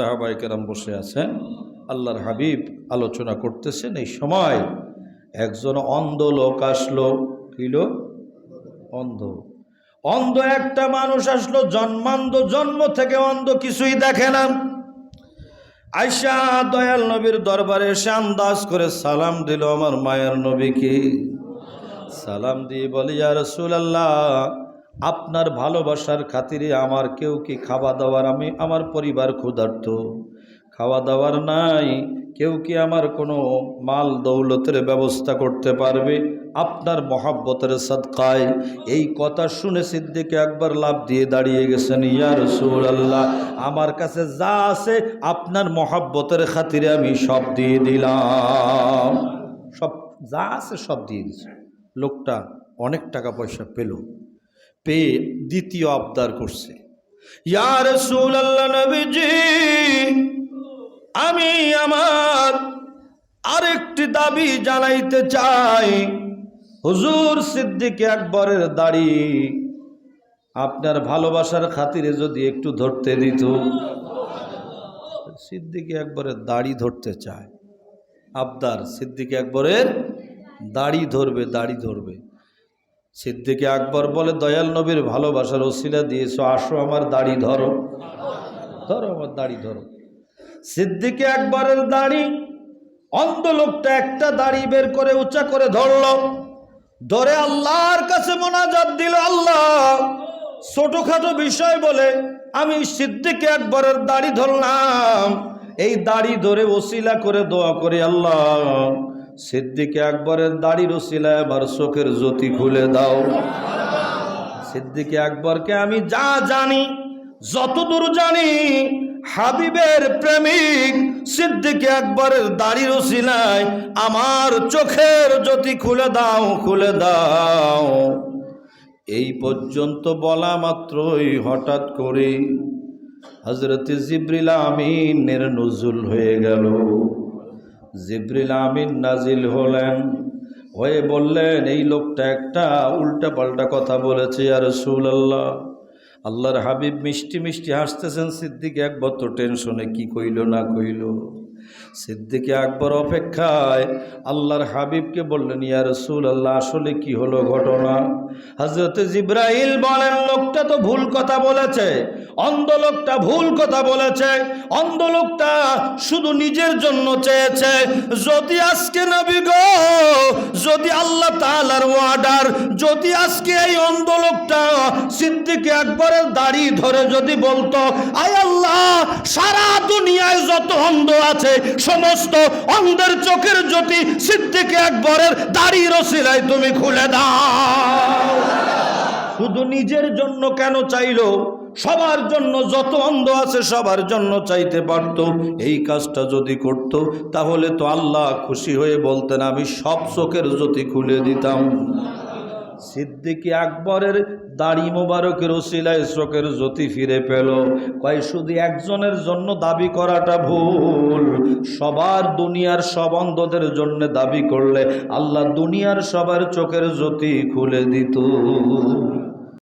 সাহাবাইকেরাম বসে আছেন, আল্লাহর হাবিব আলোচনা করতেছেন, এই সময় একজন অন্ধ লোক আসলো। কিল অন্ধ। অন্ধ একটা মানুষ আসলো, জন্মান্ধ, জন্ম থেকে অন্ধ, কিছুই দেখে না। আয়সা দয়াল নবীর দরবারে এসে আন্দাজ করে সালাম দিল, আমার মায়ের নবীকে সালাম দিয়ে বলি, ইয়া রাসূলুল্লাহ আপনার ভালোবাসার খাতিরে আমার কেউ কি খাওয়া দাওয়ার আমি আমার পরিবার ক্ষুধার্ত? খাওয়া দাওয়ার নাই, কেউ কি আমার কোনো মাল দৌলতের ব্যবস্থা করতে পারবে? আপনার মহাব্বতের সদকায় এই কথা শুনে সিদ্দিকে একবার লাভ দিয়ে দাঁড়িয়ে গেছেন, ইয়া আল্লাহ আমার কাছে যা আছে আপনার মহাব্বতের খাতিরে আমি সব দিয়ে দিলাম। সব যা আছে সব দিয়ে দিছে লোকটা অনেক টাকা পয়সা পেল। পেয়ে দ্বিতীয় আবদার করছে। ইয়া রাসূলুল্লাহ নবীজি, আমি আমার আরেকটি দাবি জানাইতে চাই। হুজুর সিদ্দিক একবারের দাড়ি আপনার ভালোবাসার খাতিরে যদি একটু ধরতে দিত। সিদ্দিকি একবারের দাড়ি ধরতে চায়। আবদার, সিদ্দিকি একবারের দাড়ি ধরবে দাড়ি ধরবে। সিদ্দিকে আকবর বলে, দয়াল নবীর ভালোবাসার ওসিলা দিয়েছ, আসো আমার দাড়ি ধরো। ধরো আমার দাড়ি ধরো। সিদ্দিকে আকবরের দাড়ি, অন্ধ লোকটা একটা দাড়ি বের করে উঁচা করে ধরল। ধরে আল্লাহর কাছে মোনাজাত দিল, আল্লাহ, ছোটখাটো বিষয় বলে আমি সিদ্দিকে একবারের দাড়ি ধরলাম। এই দাড়ি ধরে ওসিলা করে দোয়া করে, আল্লাহ। সিদ্দিকে আকবরের দাড়ির ওসিলায় আমার চোখের জ্যোতি খুলে দাও। সিদ্দিকে আকবরকে আমি যা জানি, যতদূর জানি, হাবিবের প্রেমিক সিদ্দিকে আকবরের দাড়ির ওসিলায় আমার চোখের জ্যোতি খুলে দাও খুলে দাও। এই পর্যন্ত বলা মাত্রই হঠাৎ করে হজরত জিব্রিল আমিনের নজুল হয়ে গেল। জিব্রিল আমিন নাজিল হলেন। হয়ে বললেন, এই লোকটা একটা উল্টা পাল্টা কথা বলেছে আর আল্লাহ আল্লাহর হাবিব মিষ্টি মিষ্টি হাসতেছেন, সিদ্দিক একবার টেনশনে, কি কইল না কইল? সিদ্দিকে আকবর অপেক্ষায় আল্লাহর হাবিবকে বললেন, ইয়া রসুল আল্লাহ আসলে কি হলো ঘটনা? হজরত জিব্রাইল বলেন, লোকটা তো ভুল কথা বলেছে, অন্ধ লোকটা ভুল কথা বলেছে, অন্ধ লোকটা শুধু নিজের জন্য চেয়েছে। যদি আজকে নবী গো, যদি আল্লাহ তাআলার ওয়ার্ডার যদি আজকে এই অন্ধ লোকটা সিদ্দিকে একবারের দাড়ি ধরে যদি বলতো, আয় আল্লাহ দুনিয়ায় যত অন্ধ আছে, সমস্ত অন্ধের চোখের জ্যোতি সিদ্দিকে একবারের দাড়ি রসিলাই তুমি খুলে দাও। শুধু নিজের জন্য কেন চাইলো? সবার জন্য যত অন্ধ আছে, সবার জন্য চাইতে পারত। এই কাজটা যদি করত, তাহলে তো আল্লাহ খুশি হয়ে বলতেন, আমি সব চোখের জ্যোতি খুলে দিতাম। সিদ্দিকি আকবরের দাড়ি মোবারকের ওসিলায় চোখের জ্যোতি ফিরে পেল। কয়, শুধু একজনের জন্য দাবি করাটা ভুল। সবার দুনিয়ার সব অন্ধদের জন্য দাবি করলে আল্লাহ দুনিয়ার সবার চোখের জ্যোতি খুলে দিত।